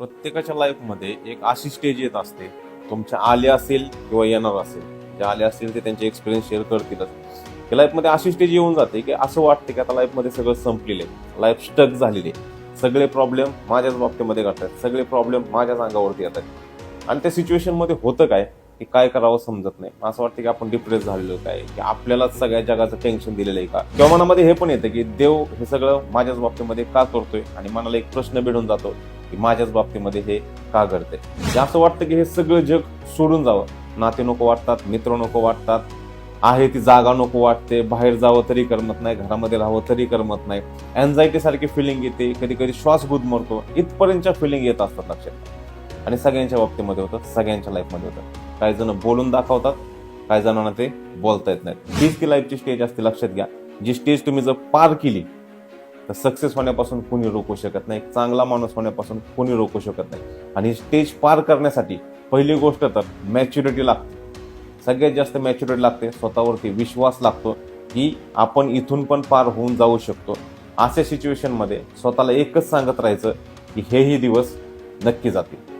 प्रत्येकाच्या लाईफमध्ये एक अशी स्टेज येत असते. तुमच्या आले असेल किंवा येणार असेल. जे आले असतील ते त्यांचे एक्सपिरियन्स शेअर करतीलच. की लाईफमध्ये अशी स्टेज येऊन जाते की असं वाटते की आता लाईफमध्ये सगळं संपलेलं आहे. लाईफ स्टक झालेली आहे. सगळे प्रॉब्लेम माझ्याच बाबतीमध्ये घडतात. सगळे प्रॉब्लेम माझ्याच अंगावरती येतात. आणि त्या सिच्युएशनमध्ये होतं काय? की काय करावं समजत नाही. असं वाटतं की आपण डिप्रेस झालेलो काय? की आपल्यालाच सगळ्या जगाचं टेन्शन दिलेलं आहे का? किंवा मनामध्ये हे पण येतं की देव हे सगळं माझ्याच बाबतीमध्ये का करतोय? आणि मनाला एक प्रश्न भिडून जातो. की माझ्याच बाबतीमध्ये हे का घडते म्हणजे असं वाटतं की हे सगळं जग सोडून जावं. नाते नको वाटतात मित्र नको वाटतात. आहे ती जागा नको वाटते बाहेर जावं तरी करमत नाही घरामध्ये राहावं तरी करमत नाही. अँझायटी सारखी फिलिंग येते कधी कधी श्वास गुदमरतो इथपर्यंतच्या फिलिंग येत असतात लक्षात. आणि सगळ्यांच्या बाबतीमध्ये होतं सगळ्यांच्या लाईफमध्ये होतं. काही जण बोलून दाखवतात काही जणांना ते बोलता येत नाहीत. हीच ती लाईफची स्टेज असते लक्षात घ्या. जी स्टेज तुम्ही जर पार केली तर सक्सेस होण्यापासून कोणी रोखू शकत नाही चांगला माणूस होण्यापासून कोणी रोखू शकत नाही. आणि स्टेज पार करण्यासाठी पहिली गोष्ट तर मॅच्युरिटी लागते. सगळ्यात जास्त मॅच्युरिटी लागते स्वतःवरती विश्वास लागतो की आपण इथून पण पार होऊन जाऊ शकतो. अशा सिच्युएशनमध्ये स्वतःला एकच सांगत राहायचं की हेही दिवस नक्की जातील.